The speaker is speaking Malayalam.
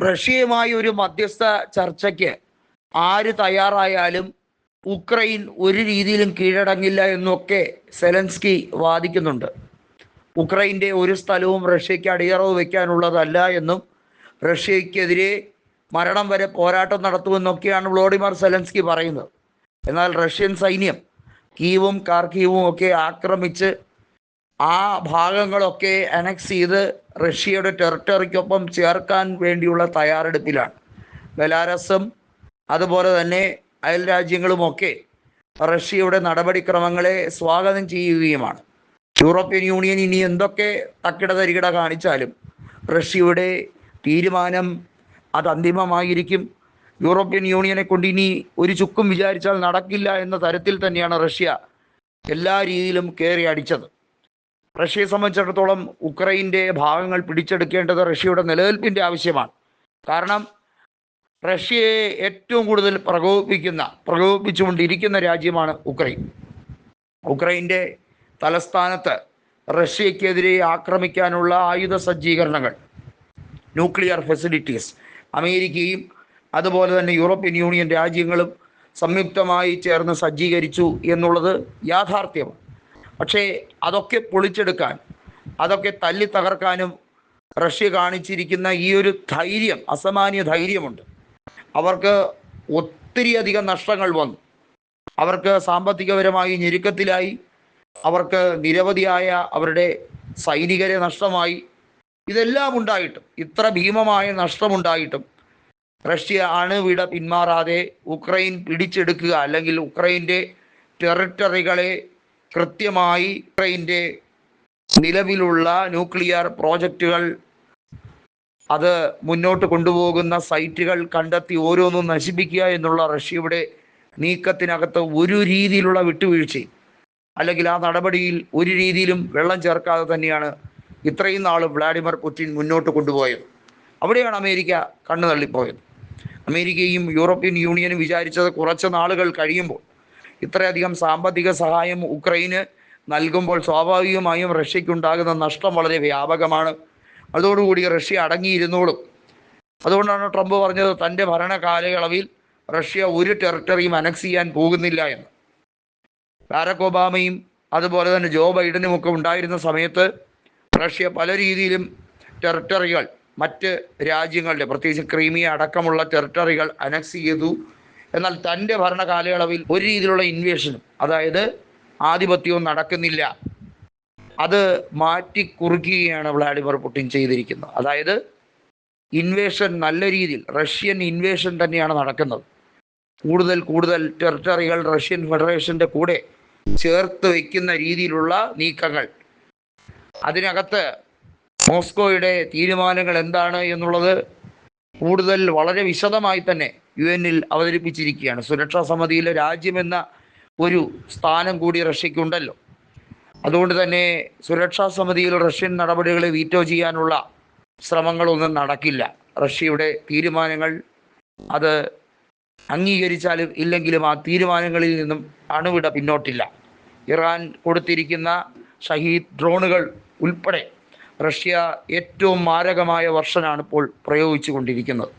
റഷ്യയുമായി ഒരു മധ്യസ്ഥ ചർച്ചയ്ക്ക് ആര് തയ്യാറായാലും ഉക്രൈൻ ഒരു രീതിയിലും കീഴടങ്ങില്ല എന്നൊക്കെ സെലൻസ്കി വാദിക്കുന്നുണ്ട്. ഉക്രൈന്റെ ഒരു സ്ഥലവും റഷ്യയ്ക്ക് അടിയറവ് വയ്ക്കാനുള്ളതല്ല എന്നും റഷ്യക്കെതിരെ മരണം വരെ പോരാട്ടം നടത്തുമെന്നൊക്കെയാണ് വ്ളോഡിമർ സെലൻസ്കി പറയുന്നത്. എന്നാൽ റഷ്യൻ സൈന്യം കീവും കാർക്കീവും ഒക്കെ ആക്രമിച്ച് ആ ഭാഗങ്ങളൊക്കെ അനക്സ് ചെയ്ത് റഷ്യയുടെ ടെറിട്ടറിക്കൊപ്പം ചേർക്കാൻ വേണ്ടിയുള്ള തയ്യാറെടുപ്പിലാണ്. ബെലാറസും അതുപോലെ തന്നെ അയൽ രാജ്യങ്ങളുമൊക്കെ റഷ്യയുടെ നടപടിക്രമങ്ങളെ സ്വാഗതം ചെയ്യുകയുമാണ്. യൂറോപ്യൻ യൂണിയൻ ഇനി എന്തൊക്കെ തക്കിട തരികിട കാണിച്ചാലും റഷ്യയുടെ തീരുമാനം അത് അന്തിമമായിരിക്കും. യൂറോപ്യൻ യൂണിയനെ കൊണ്ട് ഇനി ഒരു ചുക്കും വിചാരിച്ചാൽ നടക്കില്ല എന്ന തരത്തിൽ തന്നെയാണ് റഷ്യ എല്ലാ രീതിയിലും കയറി അടിച്ചത്. റഷ്യയെ സംബന്ധിച്ചിടത്തോളം ഉക്രൈന്റെ ഭാഗങ്ങൾ പിടിച്ചെടുക്കേണ്ടത് റഷ്യയുടെ നിലനിൽപ്പിന്റെ ആവശ്യമാണ്. കാരണം റഷ്യയെ ഏറ്റവും കൂടുതൽ പ്രകോപിപ്പിക്കുന്ന പ്രകോപിപ്പിച്ചുകൊണ്ടിരിക്കുന്ന രാജ്യമാണ് ഉക്രൈൻ. ഉക്രൈന്റെ തലസ്ഥാനത്ത് റഷ്യക്കെതിരെ ആക്രമിക്കാനുള്ള ആയുധ സജ്ജീകരണങ്ങൾ ന്യൂക്ലിയർ ഫെസിലിറ്റീസ് അമേരിക്കയും അതുപോലെ തന്നെ യൂറോപ്യൻ യൂണിയൻ രാജ്യങ്ങളും സംയുക്തമായി ചേർന്ന് സജ്ജീകരിച്ചു എന്നുള്ളത് യാഥാർത്ഥ്യമാണ്. പക്ഷേ അതൊക്കെ പൊളിച്ചെടുക്കാൻ അതൊക്കെ തല്ലി തകർക്കാനും റഷ്യ കാണിച്ചിരിക്കുന്ന ഈ ഒരു ധൈര്യം അസാമാന്യ ധൈര്യമുണ്ട്. അവർക്ക് ഒത്തിരി അധികം നഷ്ടങ്ങൾ വന്നു. അവർക്ക് സാമ്പത്തികപരമായി ഞെരുക്കത്തിലായി. അവർക്ക് നിരവധിയായ അവരുടെ സൈനികരെ നഷ്ടമായി. ഇതെല്ലാം ഉണ്ടായിട്ടും ഇത്ര ഭീമമായ നഷ്ടമുണ്ടായിട്ടും റഷ്യ അണുവിട പിന്മാറാതെ ഉക്രൈൻ പിടിച്ചെടുക്കുക അല്ലെങ്കിൽ ഉക്രൈന്റെ ടെറിട്ടറികളെ കൃത്യമായി യുക്രൈന്റെ നിലവിലുള്ള ന്യൂക്ലിയർ പ്രോജക്റ്റുകൾ അത് മുന്നോട്ട് കൊണ്ടുപോകുന്ന സൈറ്റുകൾ കണ്ടെത്തി ഓരോന്നും നശിപ്പിക്കുക എന്നുള്ള റഷ്യയുടെ നീക്കത്തിനകത്ത് ഒരു രീതിയിലുള്ള വിട്ടുവീഴ്ചയും അല്ലെങ്കിൽ ആ നടപടിയിൽ ഒരു രീതിയിലും വെള്ളം ചേർക്കാതെ തന്നെയാണ് ഇത്രയും നാൾ വ്ളാഡിമിർ പുടിൻ മുന്നോട്ട് കൊണ്ടുപോയത്. അവിടെയാണ് അമേരിക്ക കണ്ണു തള്ളിപ്പോയത് അമേരിക്കയും യൂറോപ്യൻ യൂണിയനും വിചാരിച്ചത് കുറച്ച് നാളുകൾ കഴിയുമ്പോൾ ഇത്രയധികം സാമ്പത്തിക സഹായം ഉക്രൈന് നൽകുമ്പോൾ സ്വാഭാവികമായും റഷ്യയ്ക്കുണ്ടാകുന്ന നഷ്ടം വളരെ വ്യാപകമാണ്. അതോടുകൂടി റഷ്യ അടങ്ങിയിരുന്നോളും. അതുകൊണ്ടാണ് ട്രംപ് പറഞ്ഞത് തന്റെ ഭരണകാലയളവിൽ റഷ്യ ഒരു ടെറിട്ടറിയും അനക്സ് ചെയ്യാൻ പോകുന്നില്ല എന്ന്. ബാരക് ഒബാമയും അതുപോലെ തന്നെ ജോ ബൈഡനും ഒക്കെ ഉണ്ടായിരുന്ന സമയത്ത് റഷ്യ പല രീതിയിലും ടെറിട്ടറികൾ മറ്റ് രാജ്യങ്ങളുടെ പ്രത്യേകിച്ച് ക്രീമിയ അടക്കമുള്ള ടെറിട്ടറികൾ അനക്സ് ചെയ്തു. എന്നാൽ തന്റെ ഭരണകാലയളവിൽ ഒരു രീതിയിലുള്ള ഇൻവേഷനും അതായത് ആധിപത്യവും നടക്കുന്നില്ല. അത് മാറ്റി കുറിക്കുകയാണ് വ്ളാഡിമിർ പുടിൻ ചെയ്തിരിക്കുന്നത്. അതായത് ഇൻവേഷൻ നല്ല രീതിയിൽ റഷ്യൻ ഇൻവേഷൻ തന്നെയാണ് നടക്കുന്നത്. കൂടുതൽ കൂടുതൽ ടെറിട്ടറികൾ റഷ്യൻ ഫെഡറേഷന്റെ കൂടെ ചേർത്ത് വയ്ക്കുന്ന രീതിയിലുള്ള നീക്കങ്ങൾ. അതിനകത്ത് മോസ്കോയുടെ തീരുമാനങ്ങൾ എന്താണ് എന്നുള്ളത് കൂടുതൽ വളരെ വിശദമായി തന്നെ യു എന്നിൽ അവതരിപ്പിച്ചിരിക്കുകയാണ്. സുരക്ഷാ സമിതിയിലെ രാജ്യമെന്ന ഒരു സ്ഥാനം കൂടി റഷ്യക്കുണ്ടല്ലോ. അതുകൊണ്ട് തന്നെ സുരക്ഷാ സമിതിയിൽ റഷ്യൻ നടപടികളെ വീറ്റോ ചെയ്യാനുള്ള ശ്രമങ്ങളൊന്നും നടക്കില്ല. റഷ്യയുടെ തീരുമാനങ്ങൾ അത് അംഗീകരിച്ചാലും ഇല്ലെങ്കിലും ആ തീരുമാനങ്ങളിൽ നിന്നും അണുവിട പിന്നോട്ടില്ല. ഇറാൻ കൊടുത്തിരിക്കുന്ന ഷഹീദ് ഡ്രോണുകൾ ഉൾപ്പെടെ റഷ്യ ഏറ്റവും മാരകമായ വർഷനാണ് ഇപ്പോൾ പ്രയോഗിച്ചു കൊണ്ടിരിക്കുന്നത്